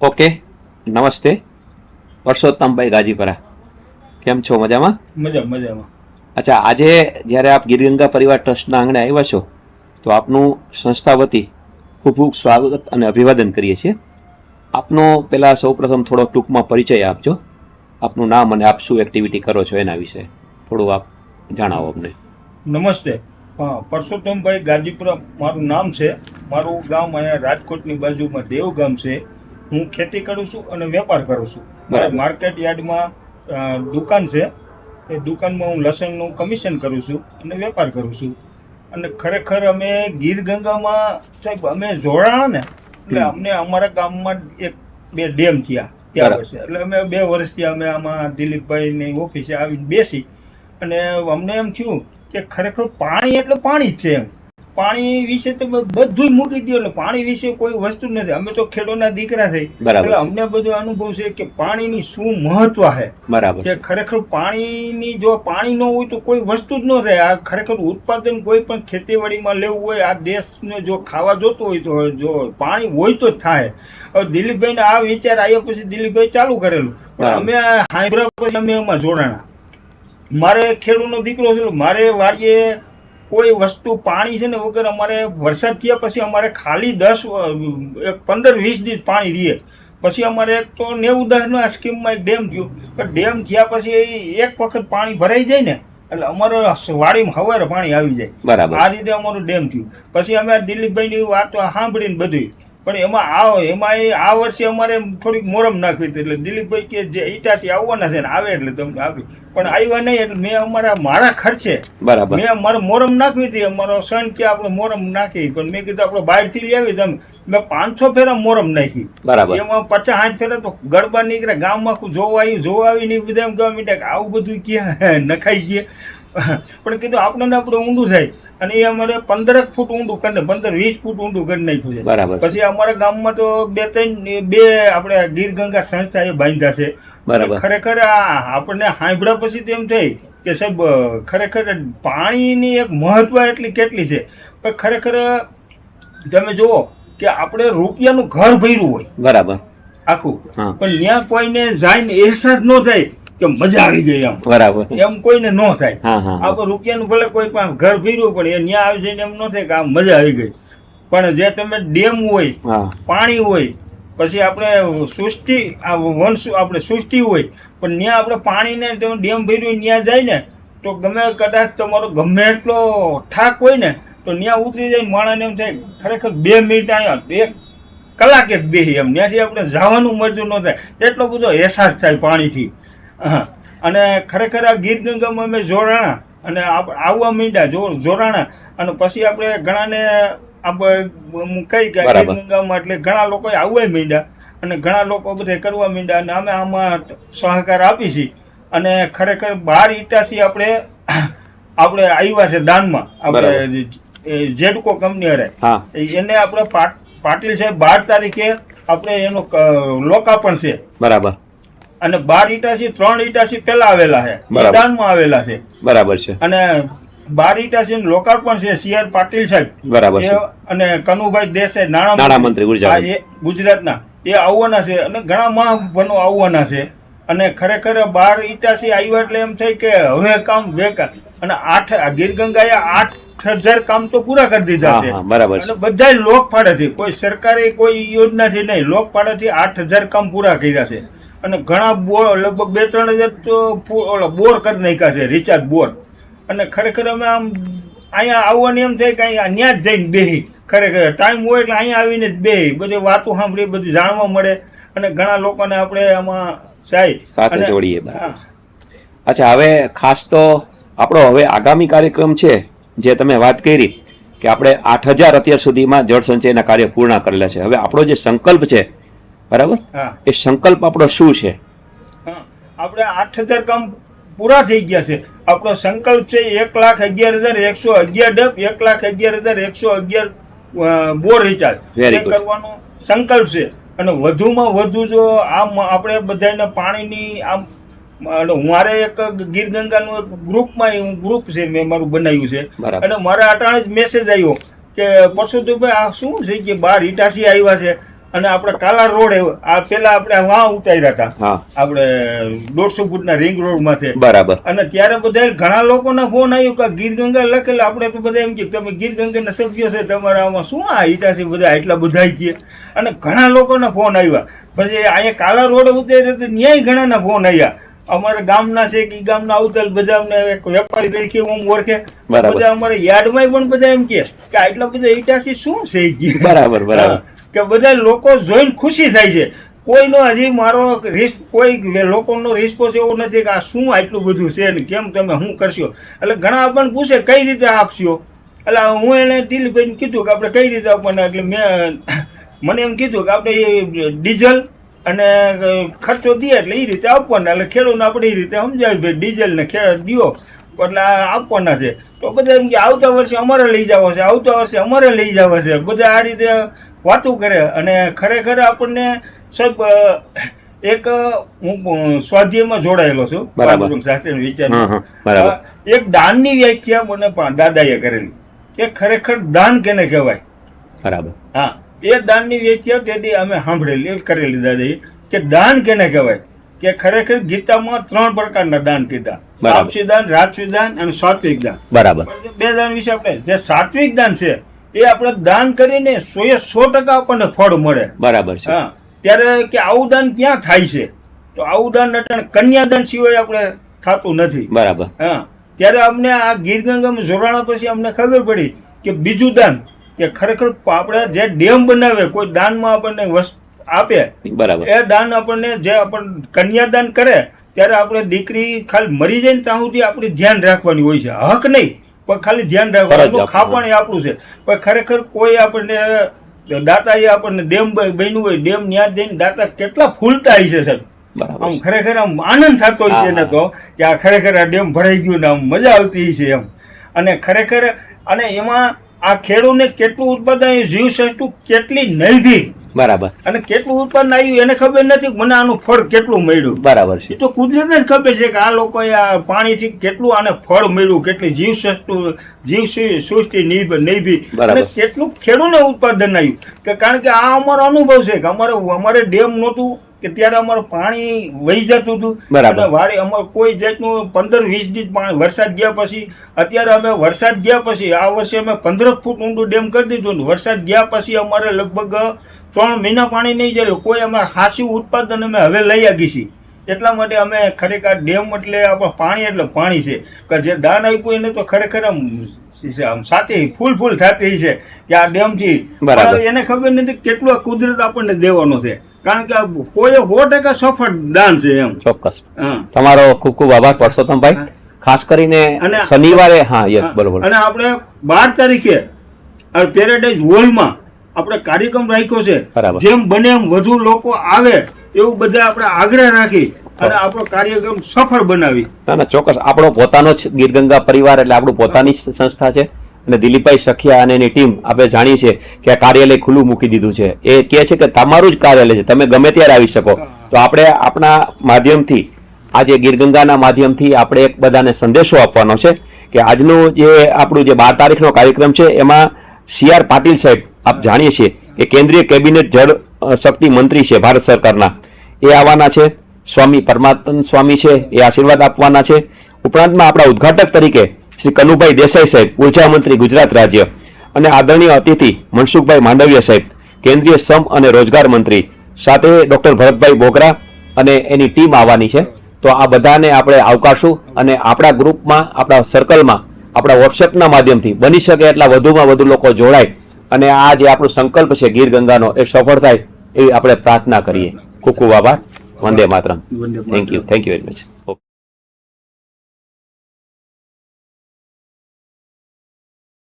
Okay નમસ્તે. પરસોત્તમભાઈ ગાજીપરા. કેમ છો? મજામાં? મજા મજામાં. અચ્છા આજે જ્યારે આપ ગિરિગંગા પરિવાર ટ્રસ્ટના આંગણે આવ્યા છો તો આપનું સંસ્થા વતી ખૂબ ખૂબ સ્વાગત અને અભિવાદન કરીએ છીએ. આપનો પહેલાં સૌપ્રથમ થોડો ટૂંકમાં પરિચય આપજો. આપનું નામ અને આપ શું એક્ટિવિટી કરો છો એના વિશે થોડું આપ જણાવો અમને. નમસ્તે. હા પરસોત્તમભાઈ ગાજીપુરા મારું નામ છે. મારું ગામ અહીંયા રાજકોટની બાજુમાં દેવ ગામ છે. હું ખેતી કરું છું અને વેપાર કરું છું. મારે માર્કેટ યાર્ડમાં દુકાન છે. એ દુકાનમાં હું લસણનું કમિશન કરું છું અને વેપાર કરું છું. અને ખરેખર અમે ગીર ગંગામાં સાહેબ અમે જોડાણા ને એટલે અમને અમારા ગામમાં એક બે ડેમ થયા. ત્યાં વર્ષે એટલે અમે બે વર્ષથી અમે આમાં દિલીપભાઈની ઓફિસે આવીને બેસી. અને અમને એમ થયું કે ખરેખર પાણી એટલે પાણી જ છે એમ. પાણી વિશે તમે બધું મૂકી દો એટલે પાણી વિશે કોઈ વસ્તુ નથી. અમે તો ખેડૂતના દીકરા થઈ એટલે અમને બધો અનુભવ છે કે પાણીની શું મહત્વ છે. બરાબર કે ખરેખર પાણીની જો પાણી ન હોય તો કોઈ વસ્તુ જ ન થાય. આ ખરેખર ઉત્પાદન કોઈ પણ ખેતીવાડીમાં લેવું હોય આ દેશને જો ખાવા જોતું હોય તો જો પાણી હોય તો જ થાય. હવે દિલીપભાઈને આ વિચાર આવ્યા પછી દિલીપભાઈ ચાલુ કરેલું. પણ અમે હાઈબ્રા પછી અમે એમાં જોડાણા. મારે ખેડૂતનો દીકરો છે મારે વાડીએ કોઈ વસ્તુ પાણી છે ને વગર અમારે વરસાદ થયા પછી અમારે ખાલી દસ એક પંદર વીસ દિવસ પાણી રહીએ પછી અમારે એક તો નેવું દસનું આ સ્કીમમાં એક ડેમ થયું. પણ ડેમ થયા પછી એક વખત પાણી ભરાઈ જાય ને એટલે અમારો વાડીમાં હવારે પાણી આવી જાય. બરાબર. આ રીતે અમારું ડેમ થયું. પછી અમે દિલીપભાઈની વાત સાંભળીને બધું પણ એમાં આ એમાં એ આ વર્ષે અમારે થોડીક મોરમ નાખવી હતી એટલે દિલીપભાઈ કે જે ઈટાસી આવવાના છે ને આવે એટલે તમને આપી. પણ આવ્યા નહીં એટલે મેં અમારા મારા ખર્ચે બરાબર. મેં મારે મોરમ નાખવી હતી. અમારો સન કે આપણે મોરમ નાખી. પણ મેં કીધું આપણે બહારથી લઈ આવી તમે મેં પાંચસો ફેરા મોરમ નાખી. બરાબર. એમાં પચાસ આઠ ફેરા તો ગરબા નીકળ્યા ગામમાં આખું જોવા આવ્યું જોવા આવી નહીં બધા એમ કહેવા મીઠા આવું બધું ક્યાં? નખાઈ ગયા. પણ કીધું આપણે ને આપણે ઊંડું થાય. અને એ અમારે પંદરક ફૂટ ઊંડું કરીને પંદર વીસ ફૂટ ઊંડું કરી નાખ્યું છે. બરાબર પછી અમારા ગામમાં તો બે ત્રણ બે આપણે ગીર ગંગા સંસ્થા એ બાંધ્યા છે. બરાબર. ખરેખર આ આપણને સાંભળ્યા પછી તો એમ થાય કે સાહેબ ખરેખર પાણીની એક મહત્વ એટલી કેટલી છે પણ ખરેખર તમે જુઓ કે આપણે રૂપિયાનું ઘર ભર્યું હોય. બરાબર. આખું. પણ ત્યાં કોઈને જાય ને અહેસાસ ન થાય કે મજા આવી ગઈ એમ. બરાબર. એમ કોઈને ન થાય. આપણે રૂપિયાનું ભલે કોઈ પણ ઘર ભર્યું પણ એ ન્યા આવી જઈને એમ ન થાય કે આ મજા આવી ગઈ. પણ જે તમે ડેમ હોય પાણી હોય પછી આપણે સૃષ્ટિ આ વંશ આપણે સૃષ્ટિ હોય પણ ત્યાં આપણે પાણીને તમે ડેમ ભર્યું ત્યાં જાય ને તો ગમે કદાચ તમારો ગમે એટલો થાક હોય ને તો ત્યાં ઉતરી જાય માણસને એમ થાય ખરેખર બે મિનિટ અહીંયા એક કલાક એક બે એમ. ત્યાંથી આપણે જવાનું મરજું ન થાય. એટલો બધો અહેસાસ થાય પાણીથી. અને ખરેખર આ ગીર જંગમ અમે જોડાણા અને આવવા માંડ્યા જો જોડાણા. અને પછી આપણે ઘણાને આપણે હું કહી કે ગીર જંગમ એટલે ઘણા લોકો આવવા માંડ્યા અને ઘણા લોકો બધે કરવા માંડ્યા અને અમે આમાં સહકાર આપી છીએ અને ખરેખર બાર ઇટાસી આપણે આપણે આવ્યા છે દાનમાં. આપણે જેડકો કંપની અરે. એને આપણે પાટ- પાટીલ સાહેબ બાર તારીખે આપણે એનું લોકાર્પણ છે. બરાબર. અને બાર ઇટાસી ત્રણ ઇટાસી પહેલા આવેલા છે. મેદાનમાં આવેલા છે. બરાબર છે. અને બાર ઇટાસી લોકાર્પણ છે સી આર પાટીલ સાહેબ. બરાબર છે. અને કનુભાઈ દેસાઈ ગુજરાત. ગુજરાતના. એ આવવાના છે અને ઘણા મહાબનો આવવાના છે. અને ખરેખર બાર ઇટાસી આવ્યા એટલે એમ થાય કે હવે કામ વેકા અને આઠ ગીર ગંગાએ આઠ હજાર કામ તો પૂરા કરી દીધા છે. બરાબર અને બધા લોક ફાળેથી કોઈ સરકારે કોઈ યોજનાથી નહીં લોક ફાળેથી આઠ હજાર કામ પૂરા કર્યા છે. અને ઘણા બોર લગભગ બે ત્રણ હજાર તો ઓલા બોર કરી નાખ્યા છે રિચાર્જ બોર. અને ખરેખર અમે આમ અહીંયા આવવાની એમ થાય કે અહીંયા ત્યાં જ જઈને બેહી. ખરેખર ટાઈમ હોય એટલે અહીંયા આવીને જ બેહી. બધી વાતો સાંભળી બધું જાણવા મળે. અને ઘણા લોકોને આપણે આમાં જાય સાથે જોડીએ. અચ્છા હવે ખાસ તો આપણો હવે આગામી કાર્યક્રમ છે જે તમે વાત કરી કે આપણે આઠ હજાર અત્યાર સુધીમાં જળ સંચયના કાર્ય પૂર્ણ કરેલા છે. હવે આપણો જે સંકલ્પ છે બરાબર? એ સંકલ્પ આપણો શું છે? આપણે આઠ હજાર કામ પૂરા થઈ ગયા છે. આપણો સંકલ્પ છે એક લાખ અગિયાર હજાર એકસો અગિયાર ડબ એક લાખ અગિયાર હજાર એકસો અગિયાર બોર રિચાર્જ એ કરવાનો સંકલ્પ છે. અને વધુમાં વધુ જો આમ આપણે બધાને પાણીની આમ અને મારે એક ગીર ગંગાનું એક ગ્રુપમાં હું ગ્રુપ છે મેં મારું બનાવ્યું છે. અને મારા અટાણે જ મેસેજ આવ્યો કે પરસોદભાઈ આ શું છે કે બાર ઇટાસી આવ્યા છે. અને આપણે કાલા રોડ આ પેલા આપણે વાં ઉતાર્યા હતા. આપણે દોઢસો ફૂટના રિંગ રોડમાંથી બરાબર. અને ત્યારે બધા ઘણા લોકોના ફોન આવ્યો કે ગીર ગંગા લખેલા. આપણે તો બધા એમ કે તમે ગીર ગંગાના સભ્યો છે તમારા આમાં શું આ ઈટા છે? બધા એટલા બધા કે અને ઘણા લોકોના ફોન આવ્યા. પછી અહીંયા કાલા રોડ ઉતાર્યા તો ન્યાય ઘણાના ફોન આવ્યા. અમારા ગામના છે કે ગામના આવતા બધા અમને એક વેપારી તરીકે હું ઓળખે. બધા અમારા યાર્ડમાં પણ બધા એમ કે આટલા બધા ઈટા છે શું છે બરાબર બરાબર. કે બધા લોકો જોઈને ખુશી થાય છે. કોઈનો હજી મારો રિસ્ક કોઈ લોકોનો રિસ્પોન્સ એવો નથી કે આ શું આટલું બધું છે ને કેમ તમે શું કરશો? એટલે ઘણા આપણને પૂછે કઈ રીતે આપશો? એટલે હું એને દિલીપભાઈને કીધું કે આપણે કઈ રીતે આપવાના? એટલે મેં મને એમ કીધું કે આપણે ડીઝલ અને ખર્ચો દઈએ એટલે એ રીતે આપવાના. એટલે ખેડૂતને આપણે એ રીતે સમજાવી ભાઈ ડીઝલ ને ખે દો એટલે આપવાના છે. તો બધા એમ કે આવતા વર્ષે અમારે લઈ જવા છે, આવતા વર્ષે અમારે લઈ જવા છે. બધા આ રીતે વાતું કરે અને ખરેખર આપણને સાહેબ એક હું સ્વાધ્યાયમાં જોડાયેલો છું બરાબર. પાંડુરંગ શાસ્ત્રીના વિચાર. એક દાનની વ્યાખ્યા મને દાદાએ કરેલી. કે ખરેખર દાન કેને કહેવાય? બરાબર. હા એ દાનની વ્યાખ્યા તેથી અમે સાંભળેલી કરેલી દાદાએ કે દાન કેને કહેવાય? કે ખરેખર ગીતામાં ત્રણ પ્રકારના દાન કીધા. આપસી દાન રાજસી દાન અને સાત્વિક દાન. બરાબર. બે દાન વિશે આપણે જે સાત્વિક દાન છે એ આપણે દાન કરીને સો એ સો ટકા આપણને ફળ મળે. બરાબર છે. હા. ત્યારે કે આવું દાન ક્યાં થાય છે? તો આવું દાન અટાણે કન્યાદાન સિવાય આપણે થતું નથી. બરાબર. હા. ત્યારે અમને આ ગીરગંગામાં જોડાણા પછી અમને ખબર પડી કે બીજું દાન કે ખરેખર આપણે જે ડેમ બનાવે કોઈ દાનમાં આપણને વસ્તુ આપે બરાબર. એ દાન આપણને જે આપણને કન્યાદાન કરે ત્યારે આપણે દીકરી ખાલી મરી જાય ને ત્યાં સુધી આપણે ધ્યાન રાખવાની હોય છે. હક નહીં. પણ ખાલી ધ્યાન રાખવાનું. ખાપણ એ આપણું છે. પણ ખરેખર કોઈ આપણને દાતા એ આપણને ડેમ બન્યું હોય ડેમ ન્યા જઈને દાતા કેટલા ફૂલતા છે સાહેબ. આમ ખરેખર આમ આનંદ થતો હોય છે ને તો કે આ ખરેખર આ ડેમ ભરાઈ ગયું ને આમ મજા આવતી છે એમ. અને ખરેખર અને એમાં આ ખેડૂતને કેટલું ઉત્પાદન જીવસૃષ્ટુ કેટલી નૈધી? બરાબર. અને કેટલું ઉત્પાદન આવ્યું એને ખબર નથી? કે મને આનું ફળ કેટલું મળ્યું? બરાબર છે. તો કુદરતને જ ખબર છે કે આ લોકોએ આ પાણીથી કેટલું આને ફળ મળ્યું કેટલી જીવ સૃષ્ટિ જીવ સૃષ્ટિ નહીં. અને કેટલું ખેડૂતને ઉત્પાદન આવ્યું કે કારણ કે આ અમારો અનુભવ છે કે અમારે અમારે ડેમ નહોતું કે ત્યારે અમારું પાણી વહી જતું હતું. બરાબર. અને વાડી અમારે કોઈ જાતનું પંદર વીસ દી પાણી વરસાદ ગયા પછી અત્યારે અમે વરસાદ ગયા પછી આ વર્ષે અમે પંદર ફૂટ ઊંડું ડેમ કરી દીધું ને વરસાદ ગયા પછી અમારે લગભગ ત્રણ મહિના પાણી નહીં જાય કોઈ અમારે હાસી ઉત્પાદન અમે હવે લઈ આવી છીએ. એટલા માટે અમે ખરેખર ડેમ એટલે આપણે પાણી એટલે પાણી છે. કે જે દાન આપ્યું એને તો ખરેખર આમ સાથી ફૂલ ફૂલ થતી છે કે આ ડેમથી. એને ખબર નથી કેટલું કુદરત આપણને દેવાનો છે. કારણ કે કોઈ સો ટકા સફળ દાન છે એમ. ચોક્કસ. તમારો ખૂબ ખૂબ આભાર પરસોત્તમભાઈ ખાસ કરીને અને- શનિવારે હા યસ બરોબર. અને આપણે બાર તારીખે પેરેડાઇઝ હોલમાં આપણે કાર્યક્રમ રાખ્યો છે. જેમ બને એમ વધુ લોકો આવે એવું બધા આપણે આગ્રહ રાખી અને આપણો કાર્યક્રમ સફળ બનાવી. ના ના ચોક્કસ. આપણો પોતાનો જ ગીરગંગા પરિવાર એટલે આપણું પોતાની સંસ્થા છે. અને દિલીપભાઈ સખિયા અને એની ટીમ આપણે જાણીએ છીએ કે આ કાર્યાલય ખુલ્લું મૂકી દીધું છે. એ કહે છે કે તમારું જ કાર્યાલય છે. તમે ગમે ત્યારે આવી શકો. તો આપણે આપણા માધ્યમથી, આજે ગીરગંગાના માધ્યમથી આપણે એક બધાને સંદેશો આપવાનો છે કે આજનું જે આપણું જે બાર તારીખનો કાર્યક્રમ છે, એમાં સી આર પાટીલ સાહેબ, આપ જાણીએ છીએ કે કેન્દ્રીય કેબિનેટ જળ શક્તિ મંત્રી છે ભારત સરકારના. એ આવવાના છે. સ્વામી પરમાત્મ સ્વામી છે. એ આશીર્વાદ આપવાના છે. ઉપરાંતમાં આપણા ઉદ્ઘાટક તરીકે શ્રી કનુભાઈ દેસાઈ સાહેબ ઊર્જા મંત્રી ગુજરાત રાજ્ય અને આદરણીય અતિથિ મનસુખભાઈ માંડવિયા સાહેબ કેન્દ્રીય શ્રમ અને રોજગાર મંત્રી સાથે ડોક્ટર ભરતભાઈ બોગરા અને એની ટીમ આવવાની છે. તો આ બધાને આપણે આવકારશું અને આપણા ગ્રુપમાં આપણા સર્કલમાં આપણા વોટ્સએપના માધ્યમથી બની શકે એટલા વધુમાં વધુ લોકો જોડાય અને આ જે આપણો સંકલ્પ છે ગીર ગંગાનો એ સફળ થાય એવી આપણે પ્રાર્થના કરીએ. ખૂબ ખૂબ આભાર. વંદે વંદે માતરમ. Thank you thank you very much